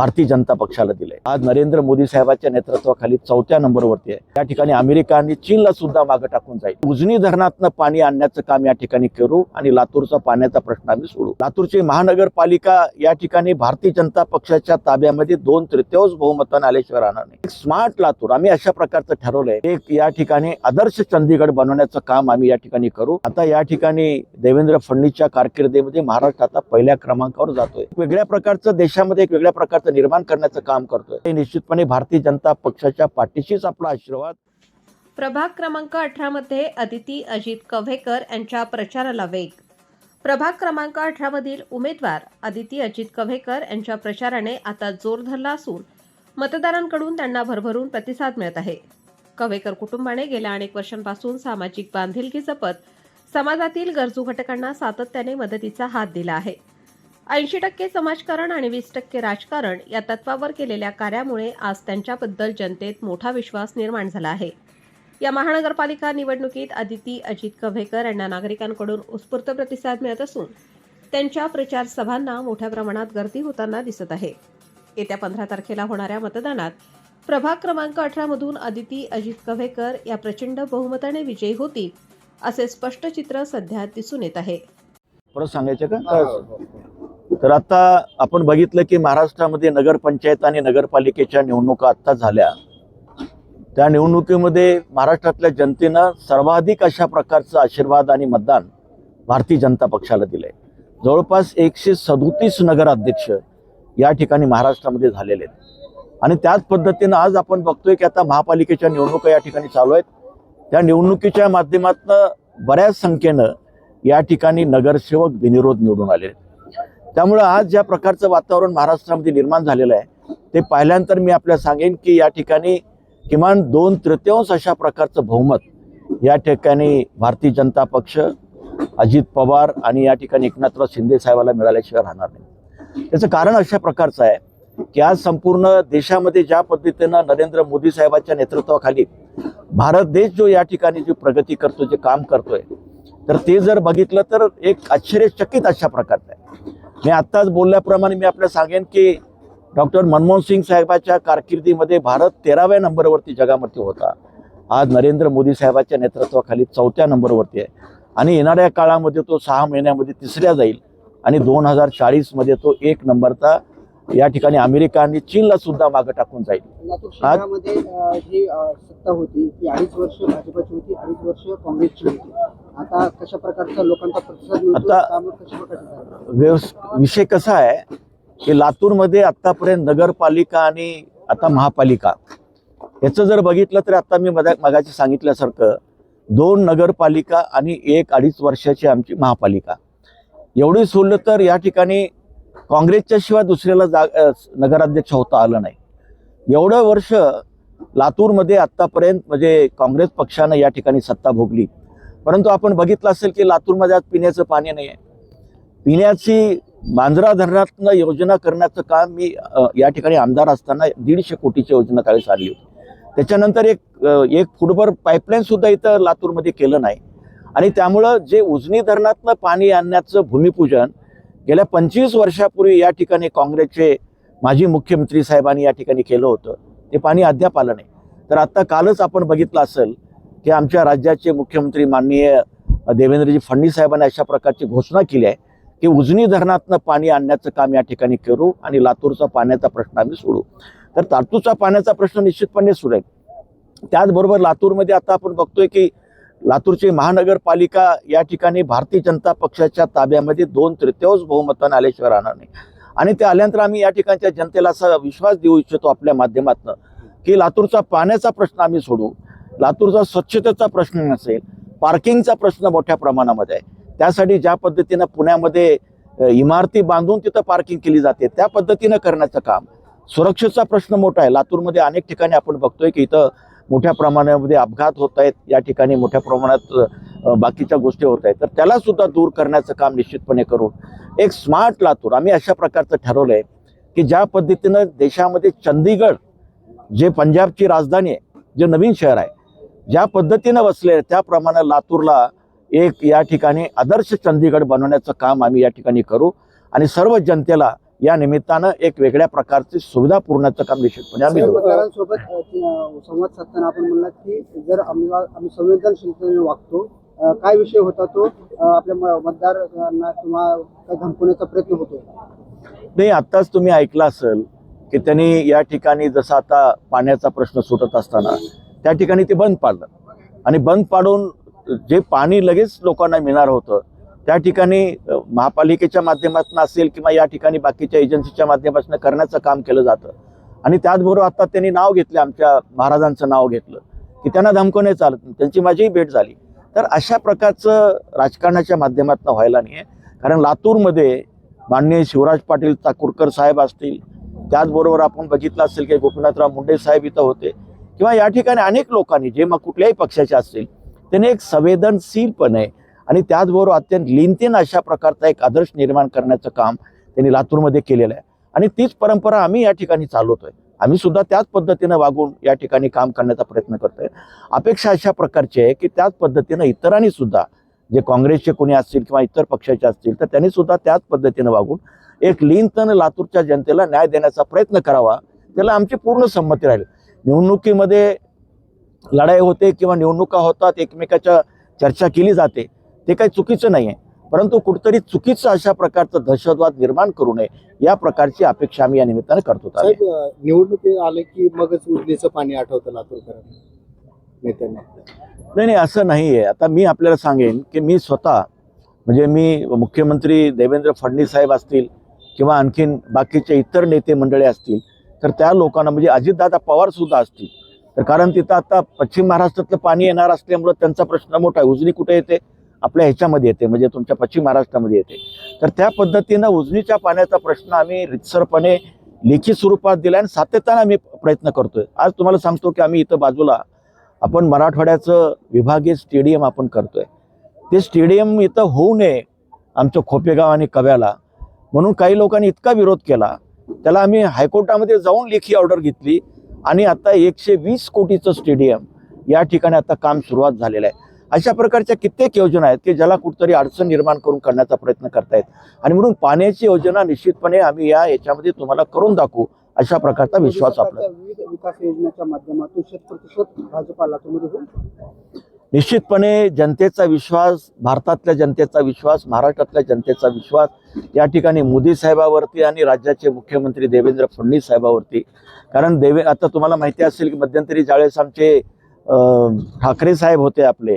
भारतीय जनता पक्षाला दिलंय. आज नरेंद्र मोदी साहेबांच्या नेतृत्वाखाली चौथ्या नंबरवरती आहे. या ठिकाणी अमेरिका आणि चीनला सुद्धा मागे टाकून जाईल. उजनी धरणातनं पाणी आणण्याचं काम या ठिकाणी करू आणि लातूरचा पाण्याचा प्रश्न आम्ही सोडू. लातूरची महानगरपालिका या ठिकाणी भारतीय जनता पक्षाच्या ताब्यामध्ये दोन तृतीयांश बहुमताने आल्याशिवाय राहणार नाही. एक स्मार्ट लातूर आम्ही अशा प्रकारचं ठरवलंय. एक या ठिकाणी आदर्श चंदीगड बनवण्याचं काम आम्ही या ठिकाणी करू. आता या ठिकाणी देवेंद्र फडणवीसच्या कारकिर्दीमध्ये महाराष्ट्र आता पहिल्या क्रमांकावर जातोय. वेगळ्या प्रकारचं देशामध्ये एक वेगळ्या प्रकारचं निर्माण करण्याचं काम करतोय. निश्चितपणे भारतीय जनता पक्षाच्या पाठीशीच आपला आशीर्वाद. प्रभाग क्रमांक अठरामध्ये अदिती अजित कव्हेकर यांच्या प्रचाराला वेग. प्रभाग क्रमांक अठरामधील उमेदवार अदिती अजित कव्हेकर यांच्या प्रचाराने आता जोर धरला असून मतदारांकडून त्यांना भरभरून प्रतिसाद मिळत आहे. कव्हेकर कुटुंबाने गेल्या अनेक वर्षांपासून सामाजिक बांधिलकी जपत समाजातील गरजू घटकांना सातत्याने मदतीचा हात दिला आहे. ऐंशी टक्के समाजकारण आणि वीस टक्के राजकारण या तत्वावर केलेल्या कार्यामुळे आज त्यांच्याबद्दल जनतेत मोठा विश्वास निर्माण झाला आहे. या महानगरपालिका निवडणुकीत अदिती अजित कव्हेकर यांना नागरिकांकडून उत्स्फूर्त प्रतिसाद मिळत असून त्यांच्या प्रचार सभांना मोठ्या प्रमाणात गर्दी होताना दिसत आहे. येत्या पंधरा तारखेला होणाऱ्या मतदानात प्रभाग क्रमांक अठरामधून अदिती अजित कव्हेकर या प्रचंड बहुमताने विजयी होतील असे स्पष्ट चित्र सध्या दिसून येत आहे. परत सांगायचं का? तर आता आपण बघितलं की महाराष्ट्रामध्ये नगरपंचायत आणि नगरपालिकेच्या निवडणुका आत्ता झाल्या. त्या निवडणुकीमध्ये महाराष्ट्रातल्या जनतेनं सर्वाधिक अशा प्रकारचं आशीर्वाद आणि मतदान भारतीय जनता पक्षाला दिलंय. जवळपास एकशे सदोतीस नगराध्यक्ष या ठिकाणी महाराष्ट्रामध्ये झालेले आहेत. आणि त्याच पद्धतीनं आज आपण बघतोय की आता महापालिकेच्या निवडणुका या ठिकाणी चालू आहेत. त्या निवडणुकीच्या माध्यमातून बऱ्याच संख्येनं या ठिकाणी नगरसेवक बिनविरोध निवडून आले त्यामुळं आज ज्या प्रकारचं वातावरण महाराष्ट्रामध्ये निर्माण झालेलं आहे ते पाहिल्यानंतर मी आपल्याला सांगेन की या ठिकाणी किमान दोन तृतीयांश अशा प्रकारचं बहुमत या ठिकाणी भारतीय जनता पक्ष अजित पवार आणि या ठिकाणी एकनाथराव शिंदे साहेबाला मिळाल्याशिवाय राहणार नाही. त्याचं कारण अशा प्रकारचं आहे की आज संपूर्ण देशामध्ये ज्या पद्धतीनं नरेंद्र मोदी साहेबांच्या नेतृत्वाखाली भारत देश जो या ठिकाणी जी प्रगती करतो जे काम करतोय तर ते जर बघितलं तर एक आश्चर्यचकित अशा प्रकारचं आहे. मी आत्ताच बोलल्याप्रमाणे मी आपल्याला सांगेन की डॉक्टर मनमोहन सिंग साहेबाच्या कारकिर्दीमध्ये भारत तेराव्या नंबरवरती जगामध्ये होता. आज नरेंद्र मोदी साहेबाच्या नेतृत्वाखाली चौथ्या नंबरवरती आहे. आणि येणाऱ्या काळामध्ये तो सहा महिन्यामध्ये तिसऱ्या जाईल आणि दोन हजार चाळीसमध्ये तो एक नंबरचा या ठिकाणी अमेरिका आणि चीनला सुद्धा मागे टाकून जाईल. शहरामध्ये जी सत्ता होती ती अडीच वर्ष भाजपची होती अडीच वर्ष काँग्रेसची होती. आता कशा प्रकारचा लोकांचा प्रतिसाद विषय कसा आहे की लातूरमध्ये आत्तापर्यंत नगरपालिका आणि आता महापालिका याचं जर बघितलं तर आता मी मधा मगाशी सांगितल्यासारखं दोन नगरपालिका आणि एक अडीच वर्षाची आमची महापालिका. एवढी सोडलं तर या ठिकाणी काँग्रेसच्या शिवाय दुसऱ्याला जा नगराध्यक्ष होता आलं नाही. एवढं वर्ष लातूरमध्ये आत्तापर्यंत म्हणजे काँग्रेस पक्षानं या ठिकाणी सत्ता भोगली. परंतु आपण बघितलं असेल की लातूरमध्ये आज पिण्याचं पाणी नाही आहे पिण्याची मांजरा धरणातनं योजना करण्याचं काम मी या ठिकाणी आमदार असताना दीडशे कोटीची योजना त्यावेळेस आणली होती. त्याच्यानंतर एक एक फुटभर पाईपलाईनसुद्धा इथं लातूरमध्ये केलं नाही. आणि त्यामुळं जे उजनी धरणातनं पाणी आणण्याचं भूमिपूजन गेल्या पंचवीस वर्षापूर्वी या ठिकाणी काँग्रेसचे माजी मुख्यमंत्री साहेबांनी या ठिकाणी केलं होतं. ते पाणी अद्याप आलं नाही. तर आत्ता कालच आपण बघितलं असेल की आमच्या राज्याचे मुख्यमंत्री माननीय देवेंद्रजी फडणवीस साहेबांनी अशा प्रकारची घोषणा केली आहे की उजनी धरणातनं पाणी आणण्याचं काम या ठिकाणी करू आणि लातूरचा पाण्याचा प्रश्न आम्ही सोडू. तर लातूरचा पाण्याचा प्रश्न निश्चितपणे सुटेल त्याचबरोबर लातूरमध्ये आता आपण बघतोय की लातूरची महानगरपालिका या ठिकाणी भारतीय जनता पक्षाच्या ताब्यामध्ये दोन तृतीयांश बहुमताने आल्याशिवाय राहणार नाही. आणि ते आल्यानंतर आम्ही या ठिकाणच्या जनतेला असा विश्वास देऊ इच्छितो आपल्या माध्यमातून की लातूरचा पाण्याचा प्रश्न आम्ही सोडू. लातूरचा स्वच्छतेचा प्रश्न नसेल पार्किंगचा प्रश्न मोठ्या प्रमाणामध्ये आहे. त्यासाठी ज्या पद्धतीनं पुण्यामध्ये इमारती बांधून तिथं पार्किंग केली जाते त्या पद्धतीनं करण्याचं काम. सुरक्षेचा प्रश्न मोठा आहे. लातूरमध्ये अनेक ठिकाणी आपण बघतोय की इथं मोठ्या प्रमाणामध्ये अपघात होत आहेत या ठिकाणी मोठ्या प्रमाणात बाकीच्या गोष्टी होत आहेत. तर त्याला सुद्धा दूर करण्याचं काम निश्चितपणे करून एक स्मार्ट लातूर आम्ही अशा प्रकारचं ठरवलं आहे की ज्या पद्धतीनं देशामध्ये चंदीगड जे पंजाबची राजधानी आहे जे नवीन शहर आहे ज्या पद्धतीनं वसले आहे, त्याप्रमाणे लातूरला एक या ठिकाणी आदर्श चंदीगड बनवण्याचं काम आम्ही या ठिकाणी करू आणि सर्व जनतेला या निमित्तानं एक वेगळ्या प्रकारची सुविधा पुरवण्याचं काम निश्चितपणे आम्ही संवाद साधताना आपण म्हणलात की जर आम्ही संवेदनशीलतेने वागतो काय विषय होता तो आपल्या मतदारांना किंवा काही धमकवण्याचा प्रयत्न होतो? नाही आत्ताच तुम्ही ऐकलं असेल की त्यांनी या ठिकाणी जसं आता पाण्याचा प्रश्न सुटत असताना त्या ठिकाणी ते बंद पाडलं. आणि बंद पाडून जे पाणी लगेच लोकांना मिळणार होतं त्या ठिकाणी महापालिकेच्या माध्यमातून असेल किंवा या ठिकाणी बाकीच्या एजन्सीच्या माध्यमातून करण्याचं काम केलं जातं. आणि त्याचबरोबर आता त्यांनी नाव घेतलं आमच्या महाराजांचं नाव घेतलं की त्यांना धमकवणे चालत त्यांची माझीही भेट झाली. तर अशा प्रकारचं राजकारणाच्या माध्यमातून व्हायला नाही आहे कारण लातूरमध्ये माननीय शिवराज पाटील चाकूरकर साहेब असतील त्याचबरोबर आपण बघितलं असेल की गोपीनाथराव मुंडे साहेब इथं होते किंवा या ठिकाणी अनेक लोकांनी जे मग कुठल्याही पक्षाचे असतील त्यांनी एक संवेदनशीलपणे आणि त्याचबरोबर अत्यंत लिंतीन अशा प्रकारचा एक आदर्श निर्माण करण्याचं काम त्यांनी लातूरमध्ये केलेलं आहे. आणि तीच परंपरा आम्ही या ठिकाणी चालवतोय. आम्ही सुद्धा त्याच पद्धतीनं वागून या ठिकाणी काम करण्याचा प्रयत्न करतोय. अपेक्षा अशा प्रकारची आहे की त्याच पद्धतीनं इतरांनी सुद्धा जे काँग्रेसचे कोणी असतील किंवा इतर पक्षाचे असतील तर त्यांनी सुद्धा त्याच पद्धतीनं वागून एक लिनतन लातूरच्या जनतेला न्याय देण्याचा प्रयत्न करावा. त्याला आमची पूर्ण संमती राहील. निवडणुकीमध्ये लढाई होते किंवा निवडणुका होतात एकमेकाच्या चर्चा केली जाते. ते काही चुकीचं नाही आहे परंतु कुठतरी चुकीचं अशा प्रकारचं दहशतवाद निर्माण करू नये या प्रकारची अपेक्षा आम्ही या निमित्ताने करतो निवडणुकी आले की मगच उजनीचं पाणी आठवतं लातूरकरांना नाही नाही असं नाही आहे आता मी आपल्याला सांगेन की मी स्वतः म्हणजे मी मुख्यमंत्री देवेंद्र फडणवीस साहेब असतील किंवा आणखीन बाकीचे इतर नेते मंडळी असतील तर त्या लोकांना म्हणजे अजितदादा पवार सुद्धा असतील तर कारण तिथं आता पश्चिम महाराष्ट्रातलं पाणी येणार असल्यामुळं त्यांचा प्रश्न मोठा आहे. उजनी कुठे येते? आपल्या ह्याच्यामध्ये येते म्हणजे तुमच्या पश्चिम महाराष्ट्रामध्ये येते. तर त्या पद्धतीनं उजनीच्या पाण्याचा प्रश्न आम्ही रितसरपणे लेखी स्वरूपात दिला आणि सातत्यानं आम्ही प्रयत्न करतोय. आज तुम्हाला सांगतो की आम्ही इथं बाजूला आपण मराठवाड्याचं विभागीय स्टेडियम आपण करतोय. ते स्टेडियम इथं होऊ नये आमचं खोपेगाव आणि कव्याला. म्हणून काही लोकांनी इतका विरोध केला. त्याला आम्ही हायकोर्टामध्ये जाऊन लेखी ऑर्डर घेतली आणि आता एकशे वीस कोटीचं स्टेडियम या ठिकाणी आता काम सुरुवात झालेलं आहे. अशा प्रकारच्या कित्येक योजना आहेत की ज्याला कुठतरी अडचण निर्माण करून करण्याचा प्रयत्न करतायत. आणि म्हणून पाण्याची योजना निश्चितपणे आम्ही या याच्यामध्ये तुम्हाला करून दाखवू अशा प्रकारचा विश्वास आपला. विकास योजनेच्या माध्यमातून शत प्रतिशत भाजपा लातूरमध्ये होईल? निश्चितपणे जनतेचा विश्वास भारतातल्या जनतेचा विश्वास महाराष्ट्रातल्या जनतेचा विश्वास या ठिकाणी मोदी साहेबावरती आणि राज्याचे मुख्यमंत्री देवेंद्र फडणवीस साहेबावरती. कारण देवे आता तुम्हाला माहिती असेल की मध्यंतरी ज्यावेळेस आमचे ठाकरे साहेब होते आपले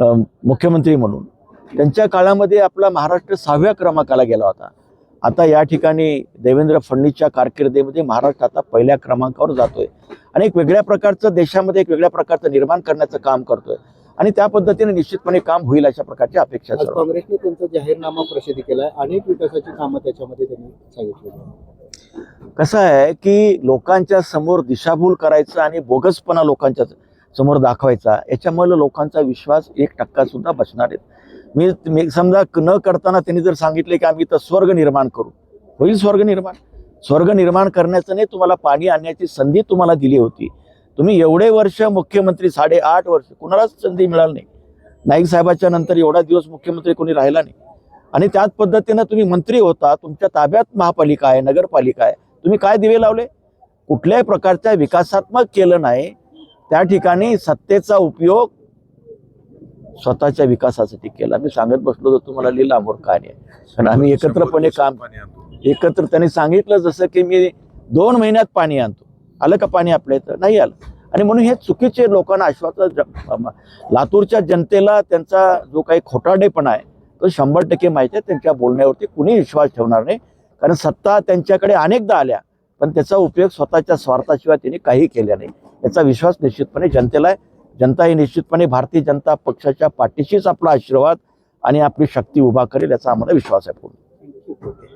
मुख्यमंत्री म्हणून. त्यांच्या काळामध्ये आपला महाराष्ट्र सहाव्या क्रमांकाला गेला होता. आता या ठिकाणी देवेंद्र फडणवीसच्या कारकिर्दीमध्ये महाराष्ट्र आता पहिल्या क्रमांकावर जातोय. आणि एक वेगळ्या प्रकारचं देशामध्ये एक वेगळ्या प्रकारचं निर्माण करण्याचं काम करतोय. आणि त्या पद्धतीने निश्चितपणे काम होईल अशा प्रकारची अपेक्षा काँग्रेसने त्यांचा जाहीरनामा प्रसिद्ध केलाय. अनेक विकासाची कामं त्याच्यामध्ये त्यांनी सांगितलेली कसं आहे की लोकांच्या समोर दिशाभूल करायचं आणि बोगसपणा लोकांच्या समोर दाखवायचा. याच्यामुळे लोकांचा विश्वास एक टक्का सुद्धा बसणार आहे. मी मी समजा न करताना त्यांनी जर सांगितले की आम्ही इथं स्वर्ग निर्माण करू. होईल स्वर्ग निर्माण? स्वर्ग निर्माण करण्याचं नाही तुम्हाला पाणी आणण्याची संधी तुम्हाला दिली होती. तुम्ही एवढे वर्ष मुख्यमंत्री साडेआठ वर्ष कुणालाच संधी मिळाली नाही. नाईक साहेबाच्या नंतर एवढा दिवस मुख्यमंत्री कोणी राहिला नाही. आणि त्याच पद्धतीनं तुम्ही मंत्री होता तुमच्या ताब्यात महापालिका आहे नगरपालिका आहे. तुम्ही काय दिवे लावले? कुठल्याही प्रकारच्या विकासात्मक केलं नाही. त्या ठिकाणी सत्तेचा उपयोग स्वतःच्या विकासासाठी केला. मी सांगत बसलो तर तुम्हाला लिहिला कहाणी आहे. कारण आम्ही एकत्रपणे काम एकत्र त्यांनी सांगितलं जसं की मी दोन महिन्यात पाणी आणतो. आलं का पाणी आपल्या इथं? नाही आलं. आणि म्हणून हे चुकीचे लोकांना आश्वासन लातूरच्या जनतेला त्यांचा जो काही खोटाडेपणा आहे तो शंभर टक्के माहिती आहे. त्यांच्या बोलण्यावरती कुणी विश्वास ठेवणार नाही. कारण सत्ता त्यांच्याकडे अनेकदा आल्या. पण त्याचा उपयोग स्वतःच्या स्वार्थाशिवाय त्यांनी काही केला नाही. याचा विश्वास निश्चितपणे जनतेला आहे. जनता ही निश्चितपणे भारतीय जनता पक्षाच्या पाठीशीच आपला आशीर्वाद आणि आपली शक्ती उभा करेल याचा आम्हाला विश्वास आहे पूर्ण.